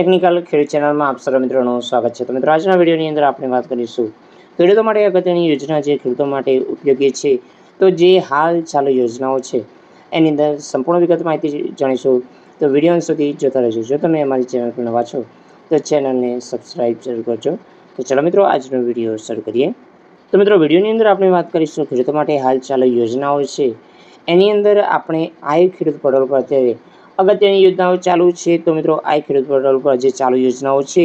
Technical ખેડૂત ચેનલમાં આપ સર્વ મિત્રોનું સ્વાગત છે. તો મિત્રો, આજના વિડીયોની અંદર આપણે વાત કરીશું ખેડૂતો માટે અગત્યની યોજના જે ખેડૂતો માટે ઉપયોગી છે, તો જે હાલ ચાલુ યોજનાઓ છે, એની અંદર સંપૂર્ણ વિગત માહિતી જાણીશું. તો વીડિયો સુધી જોતા રહેજો. જો તમે અમારી ચેનલ પર નવા છો, તો ચેનલને સબસ્ક્રાઈબ જરૂર કરજો. તો ચલો મિત્રો, આજનો વીડિયો શરૂ કરીએ. તો મિત્રો, વિડીયોની અંદર આપણે વાત કરીશું ખેડૂતો માટે હાલ ચાલુ યોજનાઓ છે. એની અંદર આપણે આઈ ખેડૂત પોર્ટલ પર અત્યારે અગત્યની યોજનાઓ ચાલુ છે. તો મિત્રો આઈ ખેડૂત પોર્ટલ પર જે ચાલુ યોજનાઓ છે,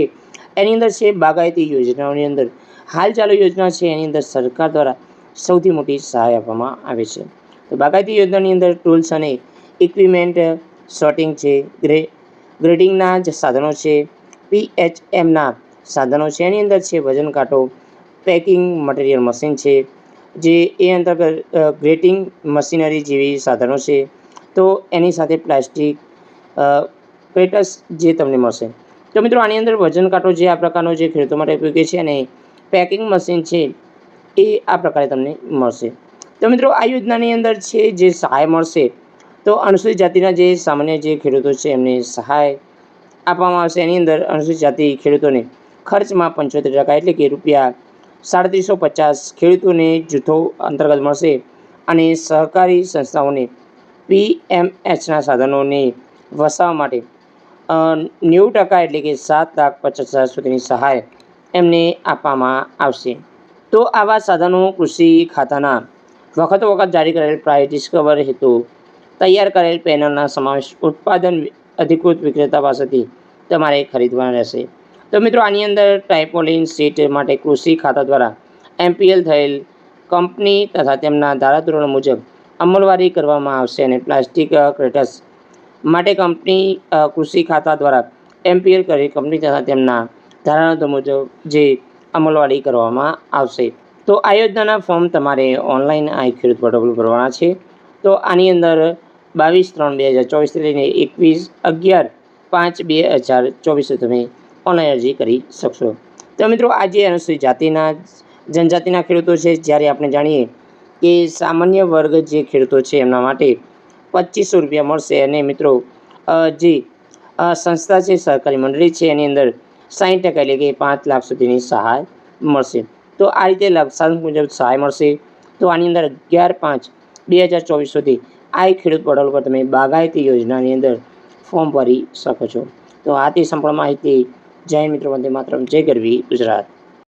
એની અંદર છે બાગાયતી યોજનાઓની અંદર. હાલ ચાલુ યોજના છે, એની અંદર સરકાર દ્વારા સૌથી મોટી સહાય આપવામાં આવે છે. તો બાગાયતી યોજનાની અંદર ટૂલ્સ અને ઇક્વિપમેન્ટ શોર્ટિંગ છે, ગ્રે, ગ્રેડિંગના જે સાધનો છે પીએચએમના સાધનો છે, એની અંદર છે વજન કાંટો, પેકિંગ મટીરિયલ મશીન છે, જે એ અંતર્ગત ગ્રેટિંગ મશીનરી જેવી સાધનો છે તો એની સાથે પ્લાસ્ટિક પેટસ જે તમને મળશે. તો મિત્રો, આની અંદર વજન કાંટો જે આ પ્રકારનો જે ખેડૂતો માટે ઉપયોગી છે અને પેકિંગ મશીન છે, એ આ પ્રકારે તમને મળશે. તો મિત્રો, આ યોજનાની અંદર છે જે સહાય મળશે, તો અનુસૂચિત જાતિના જે સામાન્ય જે ખેડૂતો છે, એમને સહાય આપવામાં આવશે. એની અંદર અનુસૂચિત જાતિ ખેડૂતોને ખર્ચમાં પંચોતેર ટકા એટલે કે રૂપિયા સાડત્રીસો પચાસ ખેડૂતોને જૂથો અંતર્ગત મળશે અને સહકારી સંસ્થાઓને પીએમએચના સાધનોને વસાવવા માટે નેવું ટકા એટલે કે સાત લાખ પચાસ હજાર સુધીની સહાય એમને આપવામાં આવશે. તો આવા સાધનો કૃષિ ખાતાના વખતો વખત જારી કરેલ પ્રાઇસ ડિસ્કવર હેતુ તૈયાર કરેલ પેનલના સમાવેશ ઉત્પાદન અધિકૃત વિક્રેતા પાસેથી તમારે ખરીદવાના રહેશે. તો મિત્રો, આની અંદર ટાઇપોલિન સીટ માટે કૃષિ ખાતા દ્વારા એમપીએલ થયેલ કંપની તથા તેમના ધારાધોરણ મુજબ અમલવારી કરવામાં આવશે અને પ્લાસ્ટિક ક્રેટસ માટે કંપની કૃષિ ખાતા દ્વારા એમ્પિયર કરી કંપની તથા તેમના ધારણાઓ મુજબ જે અમલવારી કરવામાં આવશે. તો આ યોજનાના ફોર્મ તમારે ઓનલાઈન આ ખેડૂત પોર્ટલ પર ભરવાના છે. તો આની અંદર બાવીસ ત્રણ બે હજાર ચોવીસથી લઈને એકવીસ અગિયાર પાંચ બે હજાર ચોવીસે તમે ઓનલાઈન અરજી કરી શકશો. તો મિત્રો, આજે અનુસૂચિત જાતિના, જનજાતિના ખેડૂતો છે. જ્યારે આપણે જાણીએ કે સામાન્ય વર્ગ જે ખેડૂતો છે એમના માટે પચીસો રૂપિયા મળશે. અને મિત્રો જે સંસ્થા છે, સહકારી મંડળી છે, એની અંદર સાઠ ટકા એટલે કે પાંચ લાખ સુધીની સહાય મળશે. તો આ રીતે લક્ષાંશ મુજબ સહાય મળશે. તો આની અંદર અગિયાર પાંચ બે હજાર ચોવીસ સુધી આ ખેડૂત પોર્ટલ પર તમે બાગાયતી યોજનાની અંદર ફોર્મ ભરી શકો છો. તો આ તે સંપૂર્ણ માહિતી. જય મિત્રો, વંદે માત્ર જય ગરવી ગુજરાત.